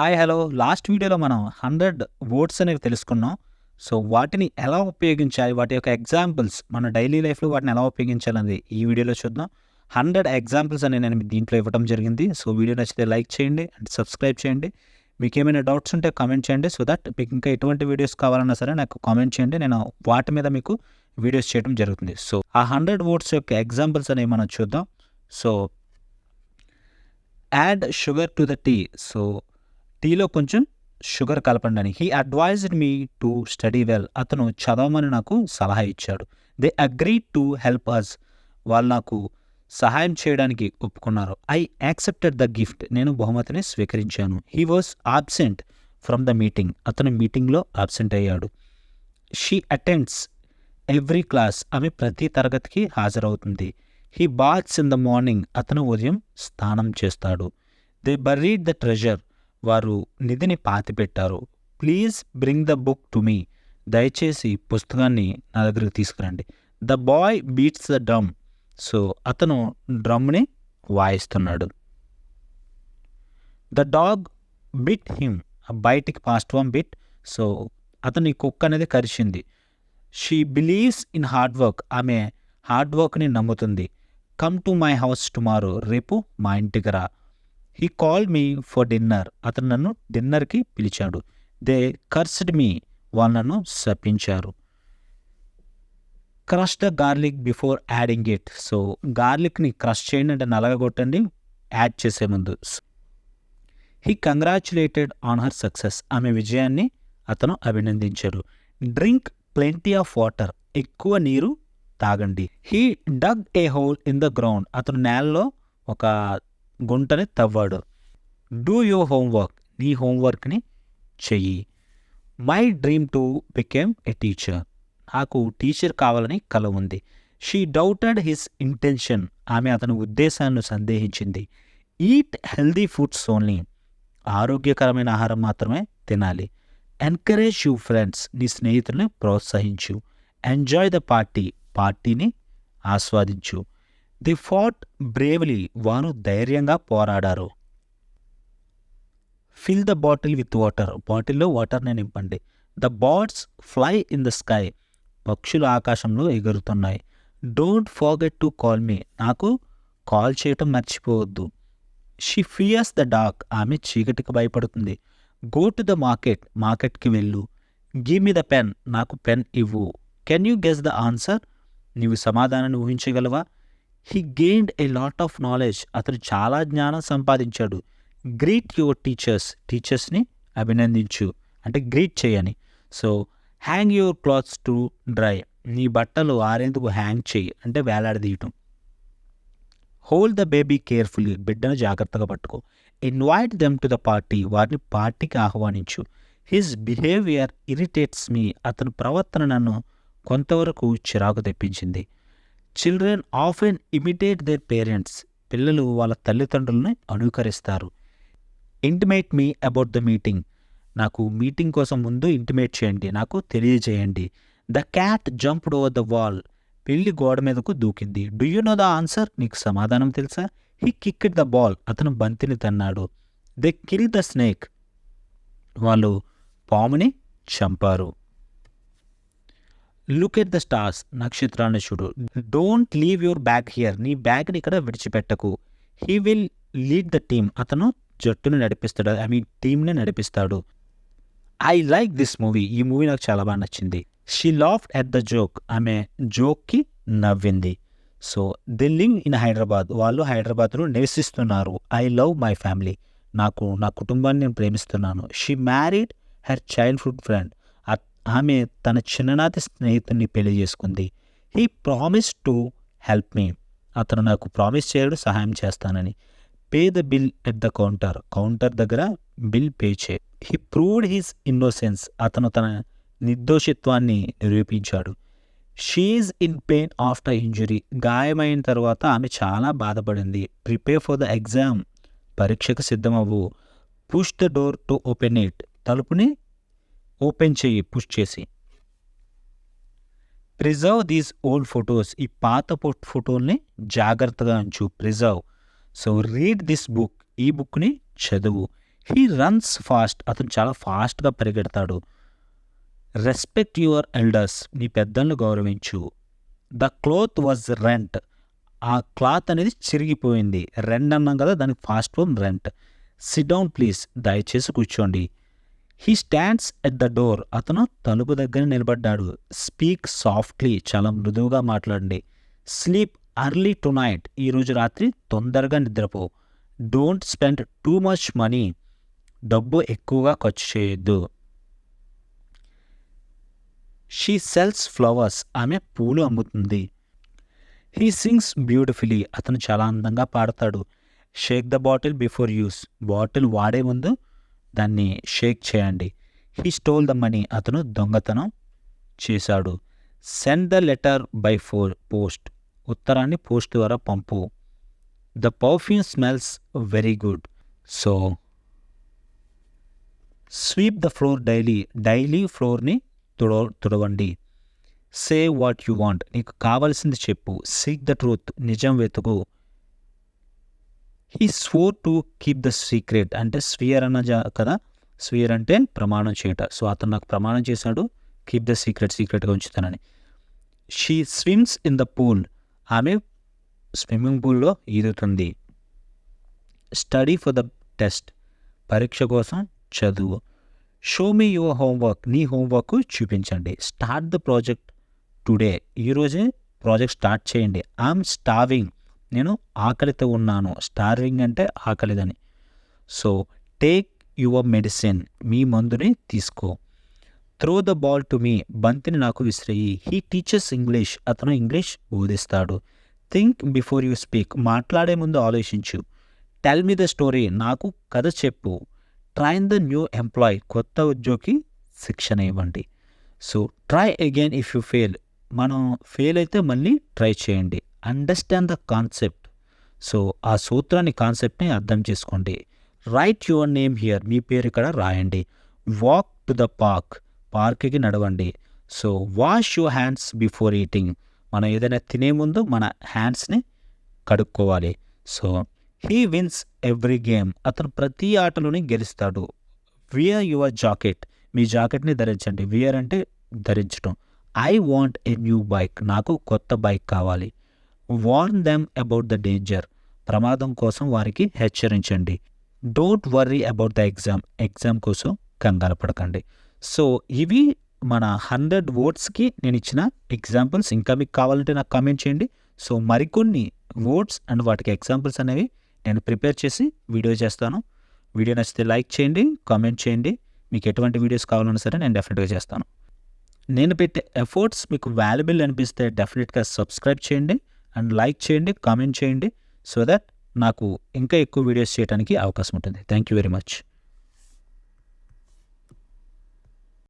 Hi hello. Last వీడియోలో మనం hundred words అనేవి తెలుసుకున్నాం. సో వాటిని ఎలా ఉపయోగించాలి? వాటి యొక్క ఎగ్జాంపుల్స్ మన డైలీ లైఫ్లో వాటిని ఎలా ఉపయోగించాలనేది ఈ వీడియోలో చూద్దాం. హండ్రెడ్ ఎగ్జాంపుల్స్ అనేవి నేను దీంట్లో ఇవ్వడం జరిగింది. సో వీడియో నచ్చితే లైక్ చేయండి అండ్ సబ్స్క్రైబ్ చేయండి. మీకు ఏమైనా డౌట్స్ ఉంటే కామెంట్ చేయండి. సో దట్ మీకు ఇంకా ఎటువంటి వీడియోస్ కావాలన్నా సరే నాకు కామెంట్ చేయండి. నేను వాటి మీద మీకు వీడియోస్ చేయడం జరుగుతుంది. సో ఆ హండ్రెడ్ వర్డ్స్ యొక్క ఎగ్జాంపుల్స్ అనేవి మనం చూద్దాం. So add sugar to the tea. So టీలో కొంచెం షుగర్ కలపండి అని he advised me to study well అతను చదవమని నాకు సలహా ఇచ్చాడు. They agree to help us వాళ్ళు నాకు సహాయం చేయడానికి ఒప్పుకున్నారు. ఐ యాక్సెప్టెడ్ ద గిఫ్ట్ నేను బహుమతిని స్వీకరించాను. He was absent from the meeting అతను మీటింగ్లో ఆబ్సెంట్ అయ్యాడు. షీ అటెండ్స్ ఎవ్రీ క్లాస్ ఆమె ప్రతి తరగతికి హాజరవుతుంది. He baths in the morning అతను ఉదయం స్నానం చేస్తాడు. దే బర్రీడ్ ద ట్రెజర్ వారు నిధిని పాతిపెట్టారు. Please bring the book to me. దయచేసి పుస్తకాన్ని నా దగ్గరికి తీసుకురండి. The boy beats the drum. So అతను డ్రమ్ని వాయిస్తున్నాడు. The dog bit him. బయటికి పాస్ట్ వన్ బిట్. సో అతని కుక్క అనేది కరిచింది. She believes in hard work. ఆమె హార్డ్ వర్క్ని నమ్ముతుంది. Come to my house tomorrow. రేపు మా ఇంటికి రా. He call me for dinner అతను నన్ను డిన్నర్కి పిలిచాడు. దే కర్స్డ్ మీ వాళ్ళు నన్ను శపించారు. Crush the garlic before adding it so గార్లిక్ని crush చేయండి అంటే నలగగొట్టండి యాడ్ చేసే ముందు. He congratulated on her success ఆమె విజయాన్ని అతను అభినందించారు డ్రింక్ ప్లెంటీ ఆఫ్ వాటర్ ఎక్కువ నీరు తాగండి. He dug a hole in the ground అతను నేలలో ఒక గుంటని తవ్వాడు. డూ యువర్ హోంవర్క్ నీ హోంవర్క్ని చెయ్యి. My dream to became a teacher నాకు టీచర్ కావాలని కల ఉంది. షీ డౌటెడ్ హిస్ ఇంటెన్షన్ ఆమె అతని ఉద్దేశాన్ని సందేహించింది. ఈట్ హెల్దీ ఫుడ్స్ ఓన్లీ ఆరోగ్యకరమైన ఆహారం మాత్రమే తినాలి. ఎన్కరేజ్ యూ ఫ్రెండ్స్ నీ స్నేహితుల్ని ప్రోత్సహించు. ఎంజాయ్ ద పార్టీ పార్టీని ఆస్వాదించు. ది ఫాట్ బ్రేవ్లీ వారు ధైర్యంగా పోరాడారు. Fill the bottle with water. బాటిల్లో వాటర్ని నింపండి. The birds fly in the sky. పక్షులు ఆకాశంలో ఎగురుతున్నాయి. Don't forget to call me. నాకు కాల్ చేయటం మర్చిపోవద్దు. షీ ఫియర్స్ ద డాక్ ఆమె చీకటికి భయపడుతుంది. Go to the market. మార్కెట్కి వెళ్ళు. Give me the pen. నాకు పెన్ ఇవ్వు. Can you guess the answer? నీవు సమాధానాన్ని ఊహించగలవా? He gained a lot of knowledge అతను చాలా జ్ఞానం సంపాదించాడు. గ్రీట్ యువర్ టీచర్స్ టీచర్స్ని అభినందించు. అంటే గ్రీట్ చేయని. So hang your clothes to dry నీ బట్టలు ఆరేందుకు హ్యాంగ్ చేయి. అంటే వేలాడదీయటం. హోల్డ్ ద బేబీ కేర్ఫుల్లీ బిడ్డను జాగ్రత్తగా పట్టుకో. Invite them to the party వారిని పార్టీకి ఆహ్వానించు. హిజ్ బిహేవియర్ ఇరిటేట్స్ మీ అతని ప్రవర్తన నన్ను కొంతవరకు చిరాకు తెప్పించింది. Children often imitate their parents పిల్లలు వాళ్ళ తల్లిదండ్రులను అనుకరిస్తారు. Intimate me about the meeting నాకు మీటింగ్ కోసం ముందు ఇంటిమేట్ చేయండి. నాకు తెలియజేయండి. The cat jumped over the wall పిల్లి గోడ మీదకు దూకింది. Do you know the answer నీకు సమాధానం తెలుసా? హీ కిక్డ్ ద బాల్ అతను బంతిని తన్నాడు. దే కిల్ ద స్నేక్ వాళ్ళు పాముని చంపారు. లుక్ ఎట్ ద స్టార్స్ నక్షత్రాన్ని చూడు. Don't leave your bag here నీ బ్యాగ్ని ఇక్కడ విడిచిపెట్టకు. He will lead the team అతను జట్టును నడిపిస్తాడు. ఐ మీన్ టీమ్ని నడిపిస్తాడు. ఐ లైక్ దిస్ మూవీ ఈ మూవీ నాకు చాలా బాగా నచ్చింది. She laugh at the joke ఆమె జోక్కి నవ్వింది. సో ది ఇన్ హైదరాబాద్ వాళ్ళు హైదరాబాద్లో నివసిస్తున్నారు. ఐ లవ్ మై ఫ్యామిలీ నాకు నా కుటుంబాన్ని నేను ప్రేమిస్తున్నాను. She married her childhood friend ఆమె తన చిన్ననాటి స్నేహితుడిని పెళ్ళి చేసుకుంది. He promise to help me. అతను నాకు ప్రామిస్ చేయడు సహాయం చేస్తానని. Pay the bill at the counter. Counter దగ్గర బిల్ పే చే హీ ప్రూవ్డ్ హిస్ ఇన్నోసెన్స్. అతను తన నిర్దోషిత్వాన్ని నిరూపించాడు. She is in pain after injury. గాయమైన తర్వాత ఆమె చాలా బాధపడింది. Prepare for the exam. పరీక్షకు సిద్ధమవ్వు. Push the door to open it. తలుపుని open చెయ్యి పుష్ చేసి. Preserve these old photos. ఈ పాత ఫోటోల్ని జాగ్రత్తగా ఉంచు preserve. So read this book. ఈ బుక్ని చదువు. He runs fast. అతను చాలా ఫాస్ట్గా పరిగెడతాడు. Respect your elders. నీ పెద్దలను గౌరవించు. The cloth was rent. ఆ క్లాత్ అనేది చిరిగిపోయింది. రెంట్ అన్నాం కదా దానికి past form rent. Sit down please. దయచేసి కూర్చోండి. He stands at the door అతను తలుపు దగ్గర నిలబడ్డాడు. స్పీక్ సాఫ్ట్లీ చాలా మృదువుగా మాట్లాడండి. స్లీప్ అర్లీ టు నైట్ ఈరోజు రాత్రి తొందరగా నిద్రపో. Don't spend too much money డబ్బు ఎక్కువగా ఖర్చు చేయొద్దు. షీ సెల్స్ ఫ్లవర్స్ ఆమె పూలు అమ్ముతుంది. హీ సింగ్స్ బ్యూటిఫుల్లీ అతను చాలా అందంగా పాడతాడు. Shake the bottle before use bottle వాడే ముందు దాన్ని షేక్ చేయండి. He stole the money. అతను దొంగతనం చేశాడు. Send the letter by for post. ఉత్తరాన్ని పోస్ట్ ద్వారా పంపు. The perfume smells very good. So sweep the floor daily. Daily ఫ్లోర్ని తుడ తుడవండి. Say what you want. నీకు కావాల్సింది చెప్పు. Seek the truth. నిజం వెతుకు. He swore to keep the secret అంటే swear అన్న జా కదా? స్వియర్ అంటే ప్రమాణం చేయట. సో అతను నాకు ప్రమాణం చేశాడు. కీప్ ద సీక్రెట్ సీక్రెట్గా ఉంచుతానని. She swims in the pool ఆమె స్విమ్మింగ్ పూల్లో ఈదుతుంది. స్టడీ ఫర్ ద టెస్ట్ పరీక్ష కోసం చదువు. షో మీ యువర్ హోంవర్క్ నీ హోంవర్క్ చూపించండి. స్టార్ట్ ద ప్రాజెక్ట్ టుడే ఈరోజే ప్రాజెక్ట్ స్టార్ట్ చేయండి. ఐఎమ్ స్టావింగ్ నేను ఆకలితో ఉన్నాను. స్టార్వింగ్ అంటే ఆకలిదని. సో టేక్ యువర్ మెడిసిన్ మీ మందుని తీసుకో. Throw the ball to me బంతిని నాకు విసిరేయి. హీ టీచర్స్ ఇంగ్లీష్ అతను ఇంగ్లీష్ బోధిస్తాడు. థింక్ బిఫోర్ యూ స్పీక్ మాట్లాడే ముందు ఆలోచించు. టెల్ మీ ద స్టోరీ నాకు కథ చెప్పు. ట్రైన్ ద న్యూ ఎంప్లాయ్ కొత్త ఉద్యోగి శిక్షణ ఇవ్వండి. So try again if you fail మనం ఫెయిల్ అయితే మళ్ళీ ట్రై చేయండి. అండర్స్టాండ్ ద కాన్సెప్ట్ సో ఆ సూత్రాన్ని కాన్సెప్ట్ని అర్థం చేసుకోండి. రైట్ యువర్ నేమ్ హియర్ మీ పేరు ఇక్కడ రాయండి. వాక్ టు ద పార్క్ పార్క్కి నడవండి. So wash your hands before eating మనం ఏదైనా తినే ముందు మన హ్యాండ్స్ని కడుక్కోవాలి. So he wins every game అతను ప్రతి ఆటలోని గెలుస్తాడు. వియర్ యువర్ జాకెట్ మీ జాకెట్ని ధరించండి. వియర్ అంటే ధరించడం I want a new bike నాకు కొత్త బైక్ కావాలి. Warn them about the danger ప్రమాదం కోసం వారికి హెచ్చరించండి. Don't worry about the exam exam కోసం కంగారు పడకండి. సో ఇవి మన హండ్రెడ్ వర్డ్స్కి నేను ఇచ్చిన ఎగ్జాంపుల్స్ ఇంకా మీకు కావాలంటే నాకు కామెంట్ చేయండి. సో మరికొన్ని వర్డ్స్ అండ్ వాటికి ఎగ్జాంపుల్స్ అనేవి నేను ప్రిపేర్ చేసి వీడియో చేస్తాను. వీడియో నచ్చితే లైక్ చేయండి కామెంట్ చేయండి. మీకు ఎటువంటి వీడియోస్ కావాలన్నా సరే నేను డెఫినెట్గా చేస్తాను. నేను పెట్టే ఎఫర్ట్స్ మీకు వాల్యుబుల్ అనిపిస్తే డెఫినెట్గా సబ్స్క్రైబ్ చేయండి. అండ్ లైక్ చేయండి కామెంట్ చేయండి సో దట్ నాకు ఇంకా ఎక్కువ వీడియోస్ చేయడానికి అవకాశం ఉంటుంది. Thank you very much.